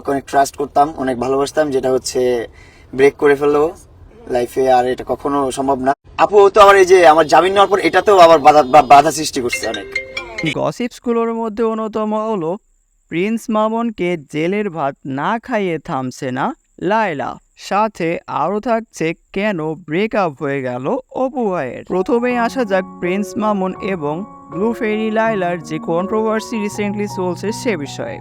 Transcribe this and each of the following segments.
আমাকে অনেক ট্রাস্ট করতাম, অনেক ভালোবাসতাম, যেটা হচ্ছে ব্রেক করে ফেলল লাইফে আর এটা কখনো সম্ভব না। আপু তো আবার এই যে আমার জামিন নেওয়ার পর এটাতেও আবার বাধা বাধা সৃষ্টি করছে অনেক। গসিপসগুলোর মধ্যে অন্যতম হলো প্রিন্স মামুনকে জেলের ভাত না খাইয়ে থামছে না লায়লা। সাথে আরও থাকছে, কেন ব্রেকআপ হয়ে গেল অপু ভাইয়ের। প্রথমেই আসা যাক প্রিন্স মামুন এবং ব্লু ফেরি লাইলার যে কন্ট্রোভার্সি রিসেন্টলি চলছে সে বিষয়ে।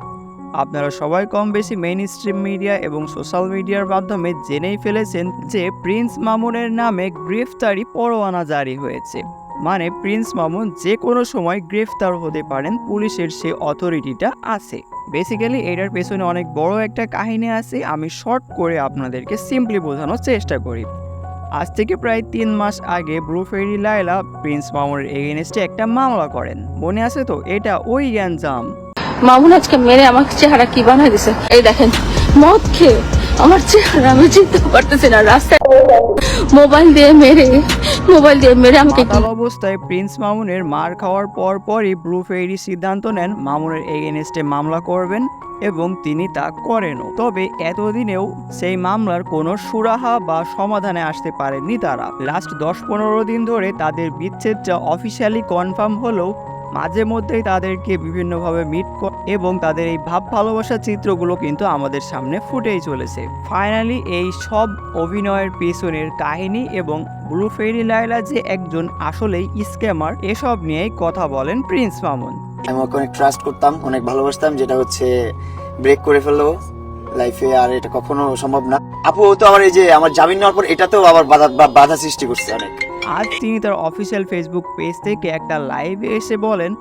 আপনারা সবাই কম বেশি মেইন স্ট্রিম মিডিয়া এবং সোশ্যাল মিডিয়ার মাধ্যমে জেনেই ফেলেছেন যে প্রিন্স মামুনের নামে গ্রেফতারি পরোয়ানা জারি হয়েছে। মানে প্রিন্স মামুন যে কোনো সময় গ্রেফতার হতে পারেন, পুলিশের সে অথরিটিটা আছে। বেসিক্যালি এটার পেছনে অনেক বড় একটা কাহিনী আছে, আমি শর্ট করে আপনাদেরকে সিম্পলি বোঝানোর চেষ্টা করি। আজ থেকে প্রায় তিন মাস আগে ব্লু ফেরি লাইলা প্রিন্স মামুনের এগেনস্টে একটা মামলা করেন। মনে আছে তো? এটা ওই গ্যাঞ্জাম। মামুন আজকে মেরে আমার চেহারা কি বানাই দিছে? এই দেখেন, মদ খেয়ে আমার চেহারা আমি চিনতে পারতেছি না, রাস্তায় মোবাইল দিয়ে মেরে প্রিন্স মামুনের মার খাওয়ার পর পরই ব্লু ফেরি সিদ্ধান্ত নেন মামুনের মামলা করবেন এবং তিনি তা তবে এতদিনেও সেই মামলার কোনো সুরাহা বা সমাধানে আসতে তারা। লাস্ট দশ পনেরো দিন ধরে তাদের বিচ্ছেদটা অফিসিয়ালি কনফার্ম হলেও মাঝে মধ্যেই তাদেরকে বিভিন্নভাবে মিট এবং তাদের এই ভাব ভালোবাসার চিত্রগুলো কিন্তু আমাদের সামনে ফুটেই চলেছে। ফাইনালি এই সব অভিনয়ের পেছনের কাহিনী এবং ব্লু ফেরি লাইলা যে একজন আসলেই স্ক্যামার, এসব নিয়েই কথা বলেন প্রিন্স মামুন। আমাকে অনেক ট্রাস্ট করতাম, অনেক ভালোবাসতাম, যেটা হচ্ছে ব্রেক করে ফেলল লাইফে আর এটা কখনো সম্ভব না। আপু তো আবার এই যে আমার জামিন নেওয়ার পর এটাতেও আবার বাধা বাধা সৃষ্টি করছে অনেক। আজ তিনি তার অফিসিয়াল ফেসবুক পেজ থেকে একটা লাইভে এসে বলেন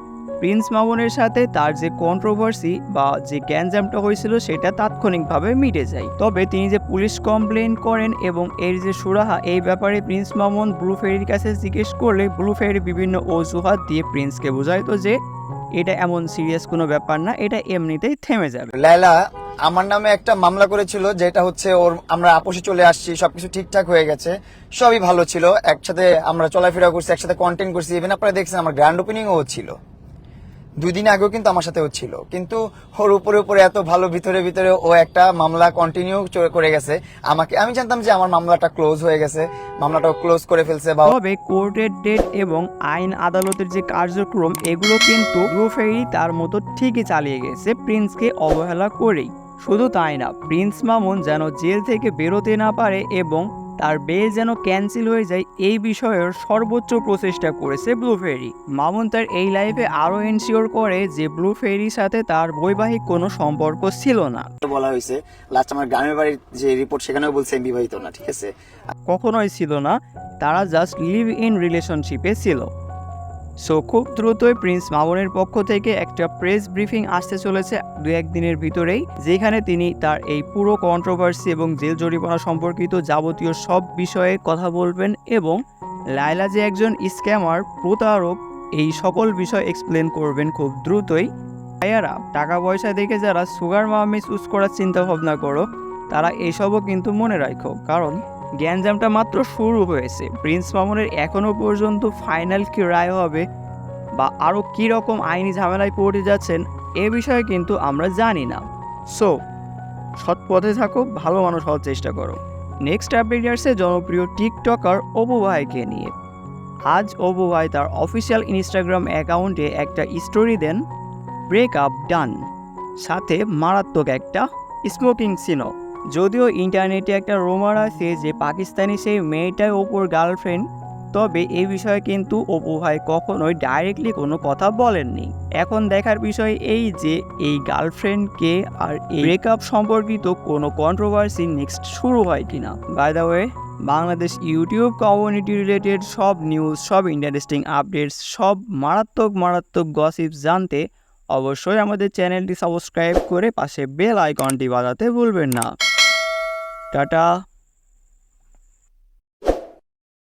প্রিন্স মামুনের সাথে তার যে কন্ট্রোভার্সি বা যে গ্যাঞ্জামটা হয়েছিল সেটা তাৎক্ষণিকভাবে মিটে যায়। তবে তিনি যে পুলিশ কমপ্লেন করেন এবং এর যে সুরাহা, এই ব্যাপারে প্রিন্স মামুন ব্লু ফেরির কাছে জিজ্ঞেস করলে ব্লু ফেরি বিভিন্ন অজুহাত দিয়ে প্রিন্সকে বোঝাইতো যে, এটা এমন সিরিয়াস কোনো ব্যাপার না, এটা এমনিতেই থেমে যাবে। লাইলা আমার নামে একটা মামলা করেছিল, যেটা হচ্ছে ওর আমরা আপোষে চলে আসছি, সবকিছু ঠিকঠাক হয়ে গেছে, সবই ভালো ছিল। একসাথে আমরা চলাফেরা করছি, একসাথে কন্টেন্ট করছি ইভেন আপনারা দেখছেন আমার গ্র্যান্ড ওপেনিং ও ছিল। দুই দিন আগেও কিন্তু আমার সাথে হচ্ছিল কিন্তু ওর উপরে উপরে এত ভালো, ভিতরে ভিতরে ও একটা মামলা কন্টিনিউ করে গেছে। আমাকে আমি জানতাম যে আমার মামলাটা ক্লোজ হয়ে গেছে মামলাটা ক্লোজ করে ফেলছে বা তবে কোর্টের ডেট এবং আইন আদালতের যে কার্যক্রম, এগুলো কিন্তু তার মতো ঠিকই চালিয়ে গেছে প্রিন্সকে অবহেলা করেই। শুধু তাই না প্রিন্স মামুন যেন জেল থেকে বেরোতে না পারে এবং তার বেল যেন ক্যান্সেল হয়ে যায় এই বিষয়ের সর্বোচ্চ প্রচেষ্টা করেছে ব্লু ফেরি। মামুন তার এই লাইফে আরও এনশিওর করে যে ব্লু ফেরির সাথে তার বৈবাহিক কোনো সম্পর্ক ছিল না। বলা হয়েছে লাস্ট আমার গ্রামের বাড়ির যে রিপোর্ট সেখানেও বলছে আমি বিবাহিত না ঠিক আছে? কখনোই ছিল না তারা জাস্ট লিভ ইন রিলেশনশিপে ছিল। সো খুব দ্রুতই প্রিন্স মামুনের পক্ষ থেকে একটা প্রেস ব্রিফিং আসতে চলেছে দু একদিনের ভিতরেই, যেখানে তিনি তার এই পুরো কন্ট্রোভার্সি এবং জেল জরিমানা সম্পর্কিত যাবতীয় সব বিষয়ে কথা বলবেন এবং লায়লা যে একজন স্ক্যামার, প্রতারক, এই সকল বিষয় এক্সপ্লেন করবেন খুব দ্রুতই। ভাইয়ারা টাকা পয়সা দেখে যারা সুগার মামি চুজ করার চিন্তা ভাবনা করো, তারা এসবও কিন্তু মনে রাখো, কারণ গ্যাঞ্জামটা মাত্র শুরু হয়েছে। প্রিন্স মামুনের এখনও পর্যন্ত ফাইনাল কি রায় হবে বা আরও কী রকম আইনি ঝামেলায় পড়ে যাচ্ছেন, এ বিষয়ে কিন্তু আমরা জানি না। সো সৎ পথে থাকো, ভালো মানুষ হওয়ার চেষ্টা করো। নেক্সট আপডেট আসছে জনপ্রিয় টিকটকার অপু ভাইকে নিয়ে। আজ অপু ভাই তার অফিসিয়াল ইনস্টাগ্রাম অ্যাকাউন্টে একটা স্টোরি দেন ব্রেক আপ ডান সাথে মারাত্মক একটা স্মোকিং সিনও যদিও ইন্টারনেটে একটা রোমার আছে যে পাকিস্তানি সেই মেয়েটার ওপর গার্লফ্রেন্ড তবে এই বিষয়ে কিন্তু অপু ভাই কখনোই ডাইরেক্টলি কোনো কথা বলেননি। এখন দেখার বিষয় এই যে এই গার্লফ্রেন্ডকে আর এই ব্রেকআপ সম্পর্কিত কোনো কন্ট্রোভার্সি নেক্সট শুরু হয় কিনা। By the way Bangladesh YouTube community related সব নিউজ সব ইন্টারেস্টিং আপডেটস সব মারাত্মক মারাত্মক গসিপস জানতে অবশ্যই আমাদের চ্যানেলটি সাবস্ক্রাইব করে পাশে বেল আইকনটি বাজাতে ভুলবেন না। টাটা।